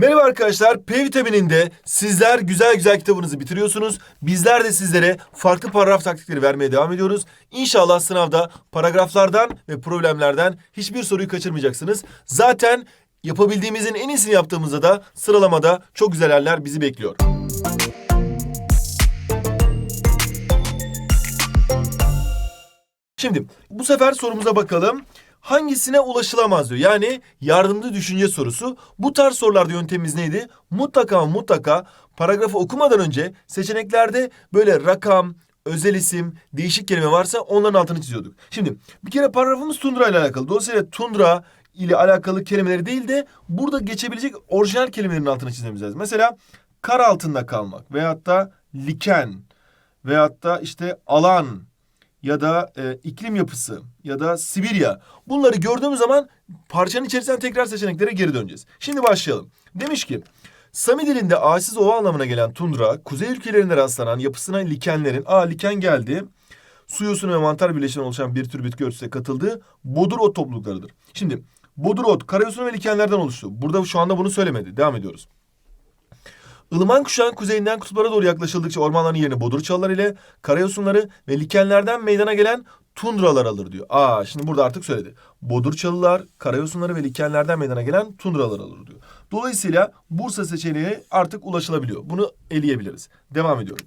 Merhaba arkadaşlar. P vitamininde sizler güzel güzel kitabınızı bitiriyorsunuz. Bizler de sizlere farklı paragraf taktikleri vermeye devam ediyoruz. İnşallah sınavda paragraflardan ve problemlerden hiçbir soruyu kaçırmayacaksınız. Zaten yapabildiğimizin en iyisini yaptığımızda da sıralamada çok güzel yerler bizi bekliyor. Şimdi bu sefer sorumuza bakalım. Hangisine ulaşılamaz diyor. Yani yardımcı düşünce sorusu. Bu tarz sorularda yöntemimiz neydi? Mutlaka mutlaka paragrafı okumadan önce seçeneklerde böyle rakam, özel isim, değişik kelime varsa onların altını çiziyorduk. Şimdi bir kere paragrafımız tundra ile alakalı. Dolayısıyla tundra ile alakalı kelimeleri değil de burada geçebilecek orijinal kelimelerin altını çizmemiz lazım. Mesela kar altında kalmak veyahut da liken veyahut da işte alan ya da e, iklim yapısı ya da Sibirya. Bunları gördüğümüz zaman parçanın içerisinden tekrar seçeneklere geri döneceğiz. Şimdi başlayalım. Demiş ki Sami dilinde ağaçsız ova anlamına gelen tundra, kuzey ülkelerinde rastlanan yapısına likenlerin, aa liken geldi, su yosun ve mantar birleşiminden oluşan bir tür bitki örtüsüne katıldığı bodur ot topluluklarıdır. Şimdi bodur ot, karayosunu ve likenlerden oluştu. Burada şu anda bunu söylemedi. Devam ediyoruz. Ilıman kuşağın kuzeyinden kutuplara doğru yaklaşıldıkça ormanların yerini bodur çalılar ile karayosunları ve likenlerden meydana gelen tundralar alır diyor. Aa şimdi burada artık söyledi. Bodur çalılar, karayosunları ve likenlerden meydana gelen tundralar alır diyor. Dolayısıyla Bursa seçeneği artık ulaşılabiliyor. Bunu eleyebiliriz. Devam ediyorum.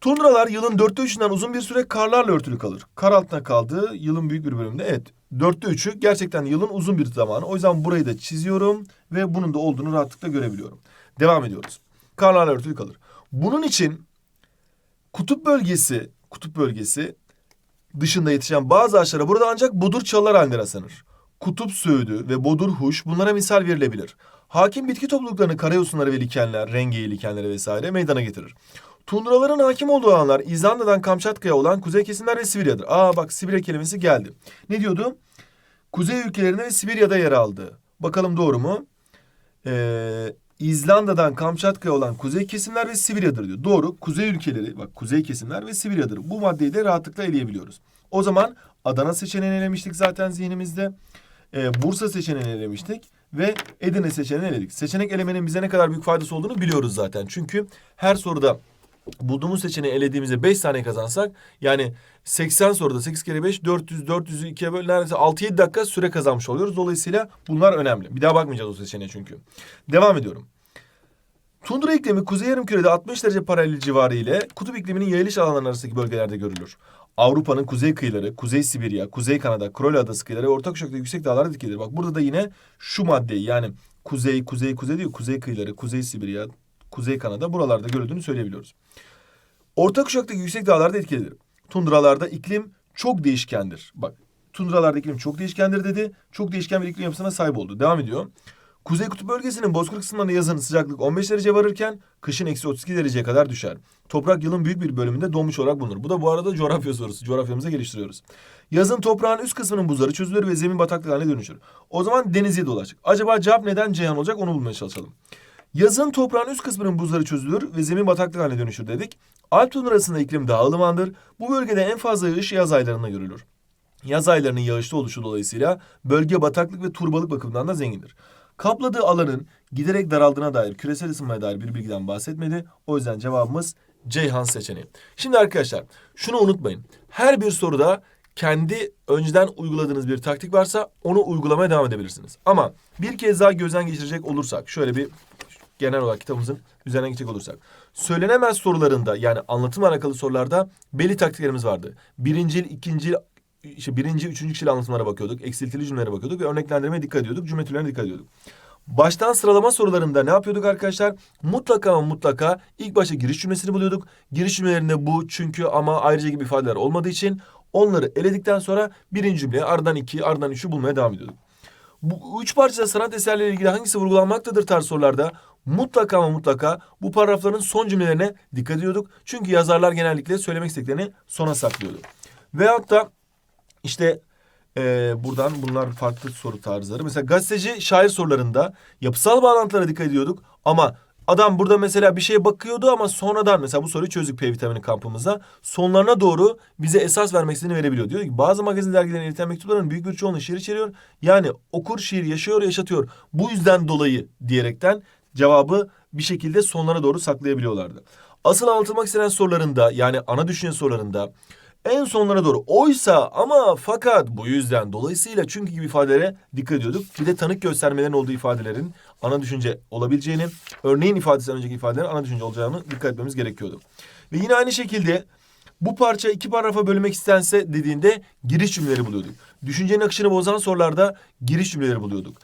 Tundralar yılın dörtte üçünden uzun bir süre karlarla örtülü kalır. Kar altında kaldığı yılın büyük bir bölümünde evet. Dörtte üçü gerçekten yılın uzun bir zamanı. O yüzden burayı da çiziyorum ve bunun da olduğunu rahatlıkla görebiliyorum. Devam ediyoruz. Karlarla örtülü kalır. Bunun için kutup bölgesi, kutup bölgesi dışında yetişen bazı ağaçlara burada ancak bodur çalılar halinde rastlanır. Kutup söğüdü ve bodur huş bunlara misal verilebilir. Hakim bitki topluluklarını karayosunları ve likenler, rengeyi likenleri vesaire meydana getirir. Tundraların hakim olduğu alanlar İzlanda'dan Kamçatka'ya olan kuzey kesimler ve Sibirya'dır. Aa bak Sibirya kelimesi geldi. Ne diyordu? Kuzey ülkelerinde ve Sibirya'da yer aldı. Bakalım doğru mu? Ee, İzlanda'dan Kamçatka'ya olan kuzey kesimler ve Sibirya'dır diyor. Doğru. Kuzey ülkeleri, bak kuzey kesimler ve Sibirya'dır. Bu maddeyi de rahatlıkla eleyebiliyoruz. O zaman Adana seçeneğini elemiştik zaten zihnimizde. Ee, Bursa seçeneğini elemiştik ve Edirne seçeneğini eledik. Seçenek elemenin bize ne kadar büyük faydası olduğunu biliyoruz zaten. Çünkü her soruda bulduğumuz seçeneği elediğimizde 5 saniye kazansak yani 80 soruda 8 kere 5 400 400'ü 2'ye böl neredeyse 6-7 dakika süre kazanmış oluyoruz. Dolayısıyla bunlar önemli. Bir daha bakmayacağız o seçeneğe çünkü. Devam ediyorum. Tundra iklimi kuzey yarımkürede 60 derece paralel civarı ile kutup ikliminin yayılış alanları arasındaki bölgelerde görülür. Avrupa'nın kuzey kıyıları, Kuzey Sibirya, Kuzey Kanada, Krol Adası kıyıları ve orta kuşakta yüksek dağlarda dikilir. Bak burada da yine şu maddeyi yani kuzey, kuzey, kuzey değil, kuzey kıyıları, Kuzey Sibirya, Kuzey Kanada buralarda görüldüğünü söyleyebiliyoruz. Orta kuşaktaki yüksek dağlarda etkilidir. Tundralarda iklim çok değişkendir. Bak tundralarda iklim çok değişkendir dedi. Çok değişken bir iklim yapısına sahip oldu. Devam ediyor. Kuzey kutup bölgesinin bozkır kısımlarında yazın sıcaklık 15 derece varırken kışın eksi 32 dereceye kadar düşer. Toprak yılın büyük bir bölümünde donmuş olarak bulunur. Bu da bu arada coğrafya sorusu. Coğrafyamızı geliştiriyoruz. Yazın toprağın üst kısmının buzları çözülür ve zemin bataklık haline dönüşür. O zaman denize dolaşacak. Acaba cevap neden Ceyhan olacak onu bulmaya çalışalım. Yazın toprağın üst kısmının buzları çözülür ve zemin bataklık haline dönüşür dedik. Alp tundurasında iklim daha ılımandır. Bu bölgede en fazla yağış yaz aylarında görülür. Yaz aylarının yağışlı oluşu dolayısıyla bölge bataklık ve turbalık bakımından da zengindir. Kapladığı alanın giderek daraldığına dair küresel ısınmaya dair bir bilgiden bahsetmedi. O yüzden cevabımız Ceyhan seçeneği. Şimdi arkadaşlar şunu unutmayın. Her bir soruda kendi önceden uyguladığınız bir taktik varsa onu uygulamaya devam edebilirsiniz. Ama bir kez daha gözden geçirecek olursak şöyle bir genel olarak kitabımızın üzerine gidecek olursak. Söylenemez sorularında yani anlatımla alakalı sorularda belli taktiklerimiz vardı. Birincil, ikincil, işte birinci, üçüncü kişili anlatımlara bakıyorduk. Eksiltili cümlelere bakıyorduk ve örneklendirmeye dikkat ediyorduk. Cümle türlerine dikkat ediyorduk. Baştan sıralama sorularında ne yapıyorduk arkadaşlar? Mutlaka ama mutlaka ilk başta giriş cümlesini buluyorduk. Giriş cümlelerinde bu, çünkü, ama, ayrıca gibi ifadeler olmadığı için onları eledikten sonra birinci cümleye ardından iki, ardından üçü bulmaya devam ediyorduk. Bu üç parçada sanat eserleriyle ilgili hangisi vurgulanmaktadır tarz sorularda? Mutlaka ama mutlaka bu paragrafların son cümlelerine dikkat ediyorduk. Çünkü yazarlar genellikle söylemek istediklerini sona saklıyordu. Veyahut da işte ee, buradan bunlar farklı soru tarzları. Mesela gazeteci şair sorularında yapısal bağlantılara dikkat ediyorduk ama Adam burada mesela bir şeye bakıyordu ama sonradan mesela bu soruyu çözdük P vitamini kampımızda. Sonlarına doğru bize esas vermek istediğini verebiliyor. Diyor ki bazı magazin dergilerin ileten mektupların büyük bir çoğunluğu şiir içeriyor. Yani okur şiir yaşıyor yaşatıyor. Bu yüzden dolayı diyerekten cevabı bir şekilde sonlara doğru saklayabiliyorlardı. Asıl anlatılmak istenen sorularında yani ana düşünce sorularında en sonlara doğru oysa ama fakat bu yüzden dolayısıyla çünkü gibi ifadelere dikkat ediyorduk. Bir de tanık göstermelerin olduğu ifadelerin ana düşünce olabileceğini, örneğin ifadesinden önceki ifadelerin ana düşünce olacağını dikkat etmemiz gerekiyordu. Ve yine aynı şekilde bu parça iki paragrafa bölünmek istense dediğinde giriş cümleleri buluyorduk. Düşüncenin akışını bozan sorularda giriş cümleleri buluyorduk.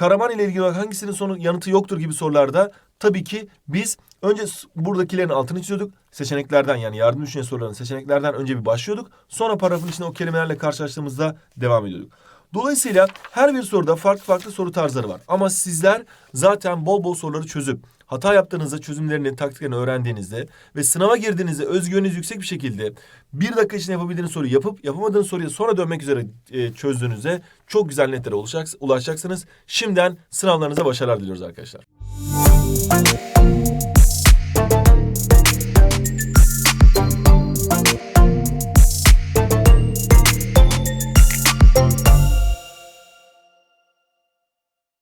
Karaman ile ilgili olarak hangisinin sonu yanıtı yoktur gibi sorularda tabii ki biz önce buradakilerin altını çiziyorduk. Seçeneklerden yani yardım düşünce sorularının seçeneklerden önce bir başlıyorduk. Sonra paragrafın içinde o kelimelerle karşılaştığımızda devam ediyorduk. Dolayısıyla her bir soruda farklı farklı soru tarzları var. Ama sizler zaten bol bol soruları çözüp hata yaptığınızda çözümlerini, taktiklerini öğrendiğinizde ve sınava girdiğinizde özgüveniniz yüksek bir şekilde bir dakika içinde yapabildiğiniz soruyu yapıp yapamadığınız soruya sonra dönmek üzere e, çözdüğünüzde çok güzel netlere ulaşacaksınız. Şimdiden sınavlarınıza başarılar diliyoruz arkadaşlar.